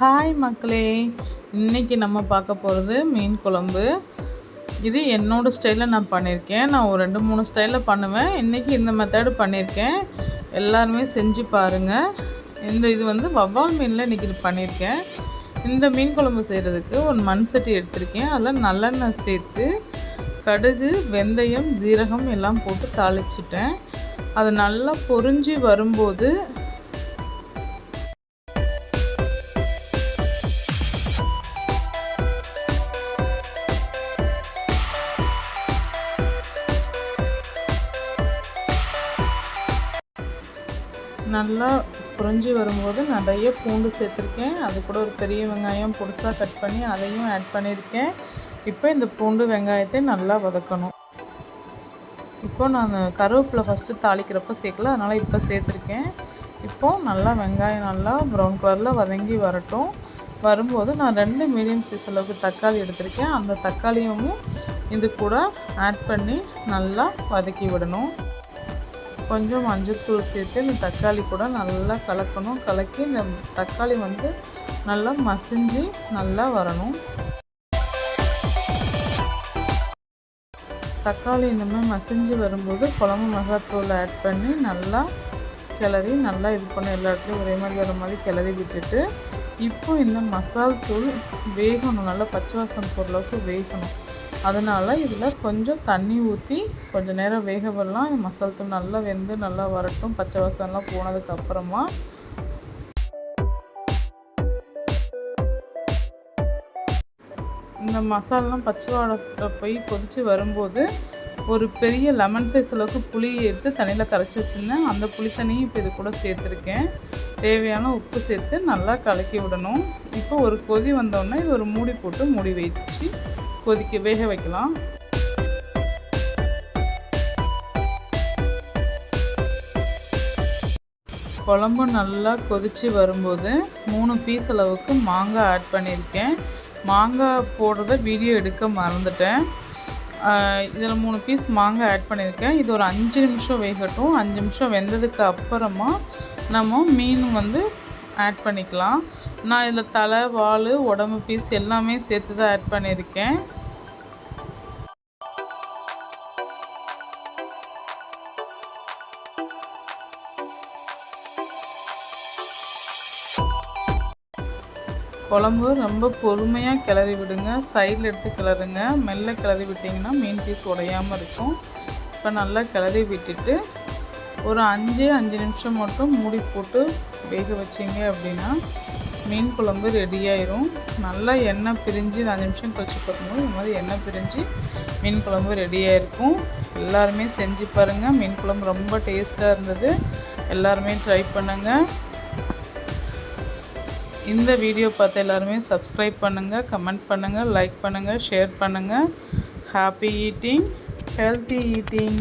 Hi மக்களே. இன்றைக்கி நம்ம பார்க்க போகிறது மீன் குழம்பு. இது என்னோடய ஸ்டைலில் நான் பண்ணியிருக்கேன் நான் ஒரு ரெண்டு மூணு ஸ்டைலில் பண்ணுவேன். இன்றைக்கி இந்த மெத்தடு பண்ணியிருக்கேன் எல்லாருமே செஞ்சு பாருங்கள் இந்த இது வந்து வவ்வால் மீனில் இன்றைக்கி இது பண்ணியிருக்கேன் இந்த மீன் குழம்பு செய்கிறதுக்கு ஒரு மண் சட்டி எடுத்திருக்கேன். அதில் நல்லெண்ணெய் சேர்த்து கடுகு வெந்தயம் ஜீரகம் எல்லாம் போட்டு தாளிச்சிட்டேன். அது நல்லா பொறிஞ்சி வரும்போது நல்லா புரிஞ்சு வரும்போது நிறைய பூண்டு சேர்த்துருக்கேன். அது கூட ஒரு பெரிய வெங்காயம் புதுசாக கட் பண்ணி அதையும் ஆட் பண்ணியிருக்கேன். இப்போ இந்த பூண்டு வெங்காயத்தை நல்லா வதக்கணும். இப்போ நான் கருவேப்பிலை ஃபஸ்ட்டு தாளிக்கிறப்ப சேர்க்கல அதனால் இப்போ சேர்த்துருக்கேன். இப்போது நல்லா வெங்காயம் நல்லா ப்ரௌன் கலரில் வதங்கி வரட்டும். வரும்போது நான் ரெண்டு மீடியம் சைஸ் அளவுக்கு தக்காளி எடுத்திருக்கேன். அந்த தக்காளியும் இது கூட ஆட் பண்ணி நல்லா வதக்கி விடணும். கொஞ்சம் மஞ்சத்தூள் சேர்த்து இந்த தக்காளி கூட நல்லா கலக்கணும். கலக்கி இந்த தக்காளி வந்து நல்லா மசிஞ்சு நல்லா வரணும். தக்காளி இந்தமாதிரி மசிஞ்சு வரும்போது குழம்பு மிளகாத்தூள் ஆட் பண்ணி நல்லா கிளறி நல்லா இது பண்ண எல்லா இடத்துலையும் ஒரே மாதிரி வர மாதிரி கிளறி விட்டுட்டு இப்போ இந்த மசால் தூள் வேகணும். நல்லா பச்சை வாசம் பொருளவுக்கு வேகணும். அதனால் இதில் கொஞ்சம் தண்ணி ஊற்றி கொஞ்சம் நேரம் வேக விடலாம். மசால் தூள் நல்லா வெந்து நல்லா வரட்டும். பச்சை வாசம்லாம் போனதுக்கப்புறமா இந்த மசாலாம் பச்சை வாடத்தில் போய் கொதித்து வரும்போது ஒரு பெரிய லெமன் சைஸ் அளவுக்கு புளி எடுத்து தண்ணியில் கரைச்சி வச்சுருந்தேன். அந்த புளி தண்ணியும் இப்போ இது கூட சேர்த்துருக்கேன். தேவையான உப்பு சேர்த்து நல்லா கலக்கி விடணும். இப்போ ஒரு கொதி வந்தோடனே இது ஒரு மூடி போட்டு மூடி வச்சு கொதிக்க வேக வைக்கலாம். குழம்பு நல்லா கொதித்து வரும்போது மூணு பீஸ் அளவுக்கு மாங்காய் ஆட் பண்ணியிருக்கேன். மாங்காய் போடுறத வீடியோ எடுக்க மறந்துட்டேன். இதில் மூணு பீஸ் மாங்காய் ஆட் பண்ணியிருக்கேன். இது ஒரு அஞ்சு நிமிஷம் வேகட்டும். அஞ்சு நிமிஷம் வெந்ததுக்கு அப்புறமா நம்ம மீன் வந்து ஆட் பண்ணிக்கலாம். நான் இதில் தலை வால் உடம்பு பீஸ் எல்லாமே சேர்த்து தான் ஆட் பண்ணியிருக்கேன். குழம்பு ரொம்ப பொறுமையாக கிளறி விடுங்க. சைடில் எடுத்து கிளறுங்க. மெல்ல கிளறி விட்டிங்கன்னா மீன் பீஸ் உடையாமல் இருக்கும். இப்போ நல்லா கிளறி விட்டுட்டு ஒரு அஞ்சு அஞ்சு நிமிஷம் மட்டும் மூடி போட்டு வேக வச்சிங்க அப்படின்னா மீன் குழம்பு ரெடியாயிரும் நல்லா எண்ணெய் பிரிஞ்சு அஞ்சு நிமிஷம் கழிச்சு பார்க்கும்போது இந்த மாதிரி எண்ணெய் பிரிஞ்சு மீன் குழம்பு ரெடியாக இருக்கும் எல்லாருமே செஞ்சு பாருங்கள் மீன் குழம்பு ரொம்ப டேஸ்ட்டாக இருந்தது. எல்லாருமே ட்ரை பண்ணுங்கள் இந்த வீடியோ பார்த்து எல்லாருமே சப்ஸ்கிரைப் பண்ணுங்கள் கமெண்ட் பண்ணுங்கள் லைக் பண்ணுங்கள் ஷேர் பண்ணுங்கள் ஹாப்பி ஈட்டிங் ஹெல்த்தி ஈட்டிங்